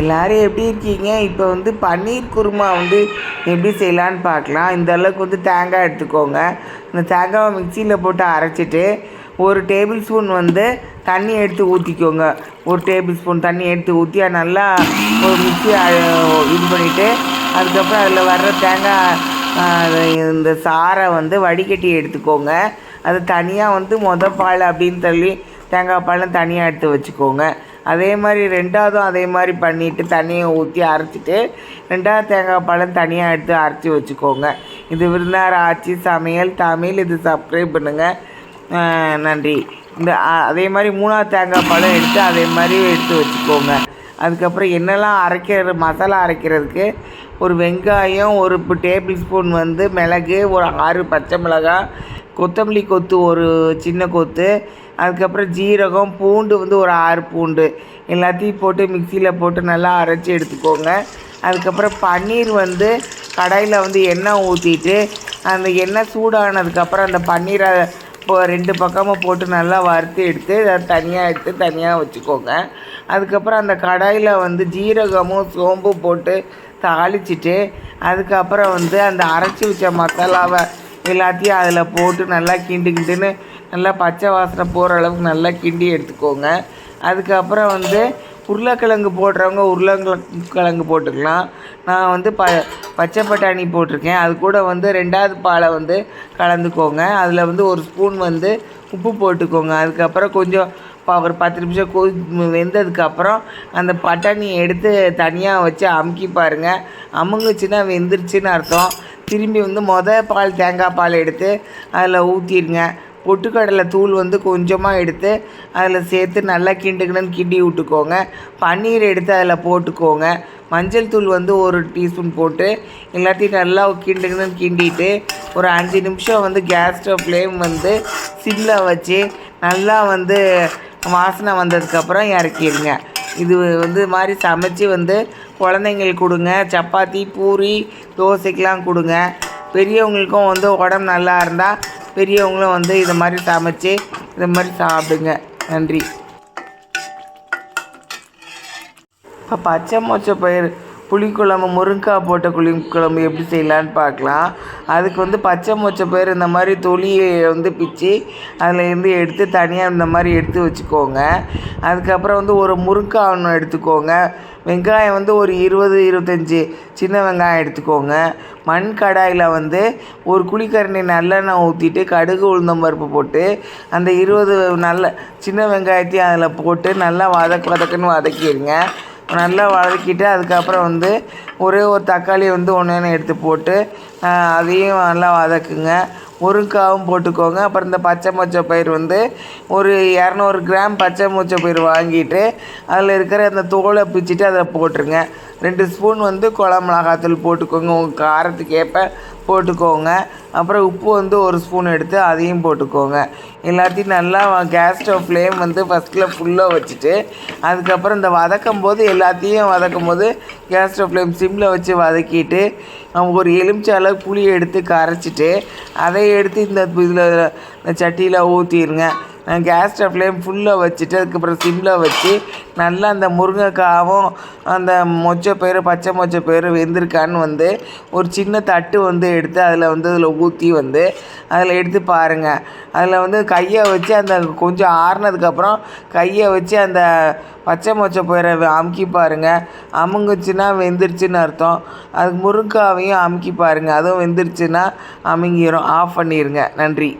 எல்லாரும் எப்படி இருக்கீங்க? இப்போ வந்து பன்னீர் குருமா வந்து எப்படி செய்யலான்னு பார்க்கலாம். இந்த அளவுக்கு வந்து தேங்காய் எடுத்துக்கோங்க. இந்த தேங்காவை மிக்சியில் போட்டு அரைச்சிட்டு ஒரு டேபிள் ஸ்பூன் வந்து தண்ணி எடுத்து ஊற்றிக்கோங்க ஒரு டேபிள் ஸ்பூன் தண்ணி எடுத்து ஊற்றி அது நல்லா ஒரு மிக்சி இது பண்ணிவிட்டு அதுக்கப்புறம் அதில் வர்ற தேங்காய் இந்த சாறை வந்து வடிகட்டி எடுத்துக்கோங்க. அது தனியாக வந்து மொதல் பால் அப்படின்னு சொல்லி தேங்காய் பாலும் தனியாக எடுத்து வச்சுக்கோங்க. அதே மாதிரி ரெண்டாவதும் அதே மாதிரி பண்ணிவிட்டு தண்ணியை ஊற்றி அரைச்சிட்டு ரெண்டாவது தேங்காய் பழம் தனியாக எடுத்து அரைச்சி வச்சுக்கோங்க. இது விருந்தார் ஆட்சி சமையல் தமிழ். இது சப்ஸ்கிரைப் பண்ணுங்கள் நன்றி. இந்த அதே மாதிரி மூணாவது தேங்காய் பழம் எடுத்து அதே மாதிரி எடுத்து வச்சுக்கோங்க. அதுக்கப்புறம் என்னெல்லாம் அரைக்கிற மசாலா அரைக்கிறதுக்கு ஒரு வெங்காயம் ஒரு டேபிள் ஸ்பூன் வந்து மிளகு ஒரு ஆறு பச்சை மிளகாய் கொத்தமல்லி கொத்து ஒரு சின்ன கொத்து அதுக்கப்புறம் ஜீரகம் பூண்டு வந்து ஒரு ஆறு பூண்டு. எல்லாத்தையும் போட்டு மிக்சியில் போட்டு நல்லா அரைச்சி எடுத்துக்கோங்க. அதுக்கப்புறம் பன்னீர் வந்து கடாயில் வந்து எண்ணெய் ஊற்றிட்டு அந்த எண்ணெய் சூடானதுக்கப்புறம் அந்த பன்னீரை இப்போ ரெண்டு பக்கமும் போட்டு நல்லா வறுத்து எடுத்து அதை தனியாக எடுத்து தனியாக வச்சுக்கோங்க. அதுக்கப்புறம் அந்த கடாயில் வந்து ஜீரகமும் சோம்பும் போட்டு தாளிச்சிட்டு அதுக்கப்புறம் வந்து அந்த அரைச்சி வச்ச மசாலாவை எல்லாத்தையும் அதில் போட்டு நல்லா கிண்டுக்கிட்டுன்னு நல்லா பச்சை வாசனை போகிற அளவுக்கு நல்லா கிண்டி எடுத்துக்கோங்க. அதுக்கப்புறம் வந்து உருளைக்கிழங்கு போடுறவங்க உருளைக்கிழங்கு கிழங்கு போட்டுக்கலாம். நான் வந்து ப பச்சை பட்டாணி போட்டிருக்கேன். அது கூட வந்து ரெண்டாவது பாலை வந்து கலந்துக்கோங்க. அதில் வந்து ஒரு ஸ்பூன் வந்து உப்பு போட்டுக்கோங்க. அதுக்கப்புறம் கொஞ்சம் ப- ஒரு பத்து நிமிஷம் கொ வெந்ததுக்கப்புறம் அந்த பட்டாணியை எடுத்து தனியாக வச்சு அமுக்கி பாருங்கள் அமுங்குச்சுன்னா வெந்துருச்சுன்னு அர்த்தம். திரும்பி வந்து மொதல் பால் தேங்காய் பால் எடுத்து அதில் ஊற்றிடுங்க பொட்டுக்கடலை தூள் வந்து கொஞ்சமாக எடுத்து அதில் சேர்த்து நல்லா கிண்டுக்கணும்னு கிண்டி விட்டுக்கோங்க. பன்னீர் எடுத்து அதில் போட்டுக்கோங்க. மஞ்சள் தூள் வந்து ஒரு டீஸ்பூன் போட்டு எல்லாத்தையும் நல்லா கிண்டுக்கணும்னு கிண்டிட்டு ஒரு அஞ்சு நிமிஷம் வந்து கேஸ் ஸ்டவ் ஃப்ளேம் வந்து சிம்மில் வச்சு நல்லா வந்து வாசனை வந்ததுக்கப்புறம் இறக்கிடுங்க. இது வந்து மாதிரி சமைச்சு வந்து குழந்தைங்களுக்கு கொடுங்க. சப்பாத்தி பூரி தோசைக்கெலாம் கொடுங்க. பெரியவங்களுக்கும் வந்து உடம்பு நல்லா இருந்தால் பெரியவங்களும் வந்து இது மாதிரி சமைச்சு இது மாதிரி சாப்பிடுங்க. நன்றி. இப்போ பச்சை மொச்சை பயிர் புளிக்குழம்பு முருங்கைக்காய் போட்ட புளி குழம்பு எப்படி செய்யலான்னு பார்க்கலாம். அதுக்கு வந்து பச்சை மொச்சை பேர் இந்த மாதிரி தொலியை வந்து பிச்சு அதில் இருந்து எடுத்து தனியாக இந்த மாதிரி எடுத்து வச்சுக்கோங்க. அதுக்கப்புறம் வந்து ஒரு முருங்கைக்காய் ஒன்று எடுத்துக்கோங்க. வெங்காயம் வந்து ஒரு இருபது இருபத்தஞ்சி சின்ன வெங்காயம் எடுத்துக்கோங்க. மண் கடாயில் வந்து ஒரு குழிக்கரணி நல்லெண்ணெய் ஊற்றிட்டு கடுகு உளுந்தம் பருப்பு போட்டு அந்த இருபது நல்ல சின்ன வெங்காயத்தையும் அதில் போட்டு நல்லா வதக்கு வதக்குன்னு வதக்கிடுங்க. நல்லா வதக்கிட்டு அதுக்கப்புறம் வந்து ஒரே ஒரு தக்காளி வந்து ஒன்று ஒன்று எடுத்து போட்டு அதையும் நல்லா வதக்குங்க. முருங்காவும் போட்டுக்கோங்க. அப்புறம் இந்த பச்சை மொச்சை பயிர் வந்து ஒரு இரநூறு கிராம் பச்சை மொச்சை பயிர் வாங்கிட்டு அதில் இருக்கிற அந்த தோலை பிச்சுட்டு அதில் போட்டுருங்க. ரெண்டு ஸ்பூன் வந்து குழம்பு மிளகாத்தூள் போட்டுக்கோங்க. உங்கள் காரத்துக்கேற்ப போட்டுக்கோங்க. அப்புறம் உப்பு வந்து ஒரு ஸ்பூன் எடுத்து அதையும் போட்டுக்கோங்க. எல்லாத்தையும் நல்லா கேஸ் ஸ்டவ் ஃப்ளேம் வந்து ஃபஸ்ட்டில் ஃபுல்லாக வச்சுட்டு அதுக்கப்புறம் இந்த வதக்கும் போது எல்லாத்தையும் வதக்கும் போது கேஸ் ஸ்டவ் ஃப்ளேம் சிம்மில் வச்சு வதக்கிட்டு அவங்க ஒரு எலுமிச்சை அளவு புளியை எடுத்து கரைச்சிட்டு அதை எடுத்து இந்த இதில் இந்த சட்டியில் ஊற்றிடுங்க கேஸ் ஸ்டவ்லேயும் ஃபுல்லாக வச்சுட்டு அதுக்கப்புறம் சிம்மில் வச்சு நல்லா அந்த முருங்கைக்காவும் அந்த மொச்சை பயிறு பச்சை மொச்சை பயிறு வெந்திருக்கான்னு வந்து ஒரு சின்ன தட்டு வந்து எடுத்து அதில் வந்து அதில் ஊற்றி வந்து அதில் எடுத்து பாருங்கள் அதில் வந்து கையை வச்சு அந்த கொஞ்சம் ஆறுனதுக்கப்புறம் கையை வச்சு அந்த பச்சை மொச்சை பயிரை அமுக்கி பாருங்கள் அமுங்குச்சுன்னா வெந்துருச்சுன்னு அர்த்தம். அதுக்கு முருங்காவையும் அமுக்கி பாருங்கள் அதுவும் வெந்துருச்சுன்னா அமுங்கிடும் ஆஃப் பண்ணிடுங்க நன்றி.